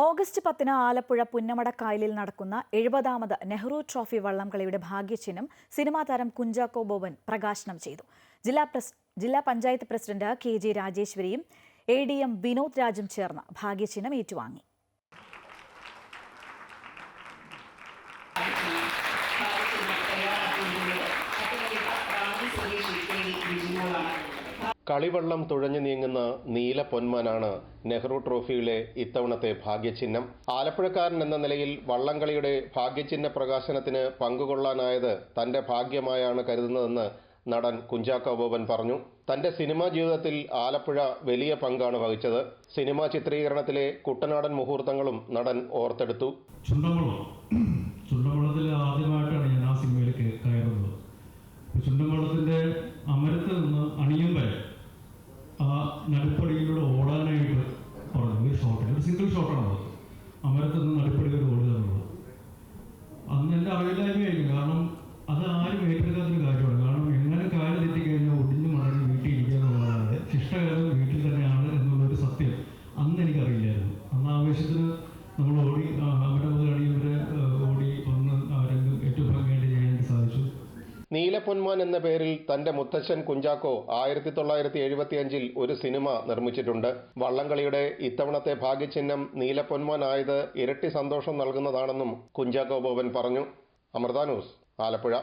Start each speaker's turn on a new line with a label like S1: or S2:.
S1: August പത്തിന് ആലപ്പുഴ പുന്നമടക്കായലിൽ നടക്കുന്ന എഴുപതാമത് നെഹ്റു ട്രോഫി വള്ളംകളിയുടെ ഭാഗ്യചിഹ്നം സിനിമാ താരം കുഞ്ചാക്കോ ബോബൻ പ്രകാശനം ചെയ്തു ജില്ലാ പ്രസ് ജില്ലാ പഞ്ചായത്ത് പ്രസിഡന്റ് കെ ജെ രാജേശ്വരിയും എ ഡി എം വിനോദ് രാജും ചേർന്ന് ഭാഗ്യചിഹ്നം ഏറ്റുവാങ്ങി
S2: കളിവള്ളം തുഴഞ്ഞു നീങ്ങുന്ന നീല പൊന്മാനാണ് നെഹ്റു ട്രോഫിയിലെ ഇത്തവണത്തെ ഭാഗ്യചിഹ്നം. ആലപ്പുഴക്കാരൻ എന്ന നിലയിൽ വള്ളംകളിയുടെ ഭാഗ്യചിഹ്ന പ്രകാശനത്തിന് പങ്കുകൊള്ളാനായത് തന്റെ ഭാഗ്യമായാണ് കരുതുന്നതെന്ന് നടൻ കുഞ്ചാക്കോ ബോബൻ പറഞ്ഞു. തന്റെ സിനിമാ ജീവിതത്തിൽ ആലപ്പുഴ വലിയ പങ്കാണ് വഹിച്ചത്. സിനിമാ ചിത്രീകരണത്തിലെ കുട്ടനാടൻ മുഹൂർത്തങ്ങളും നടൻ ഓർത്തെടുത്തു.
S3: ആദ്യമായിട്ടാണ് നടുപ്പടിയിലൂടെ ഓടാനായിട്ട് പറഞ്ഞു. ഒരു ഷോട്ട് ഒരു സിംഗിൾ ഷോട്ടാണ് അത്. അമരത്ത് നിന്ന് നടുപ്പടി വരെ ഓടുക എന്നുള്ളത്. അന്ന് എന്റെ അറിവില്ലായ്മയായിരുന്നു കാരണം അത് ആരും ഏറ്റെടുക്കാത്തൊരു കാര്യമാണ്. കാരണം എങ്ങനെ കാൽ തെറ്റിക്കഴിഞ്ഞാൽ ഒടിഞ്ഞു മടങ്ങി വീട്ടിൽ ഇരിക്കുക എന്നുള്ളതാണ്. ശിഷ്ടകാലം വീട്ടിൽ തന്നെയാണ് എന്നുള്ളൊരു സത്യം അന്ന് എനിക്കറിയില്ലായിരുന്നു. അന്ന് ആവേശത്തിന് നമ്മൾ ഓടി അമരം
S2: നീലപ്പൊന്മാൻ എന്ന പേരിൽ തന്റെ മുത്തച്ഛൻ കുഞ്ചാക്കോ ആയിരത്തി തൊള്ളായിരത്തി എഴുപത്തി അഞ്ചിൽ ഒരു സിനിമ നിർമ്മിച്ചിട്ടുണ്ട്. വള്ളംകളിയുടെ ഇത്തവണത്തെ ഭാഗ്യചിഹ്നം നീലപ്പൊന്മാൻ ആയത് ഇരട്ടി സന്തോഷം നൽകുന്നതാണെന്നും കുഞ്ചാക്കോ ബോബൻ പറഞ്ഞു. അമൃത ന്യൂസ് ആലപ്പുഴ.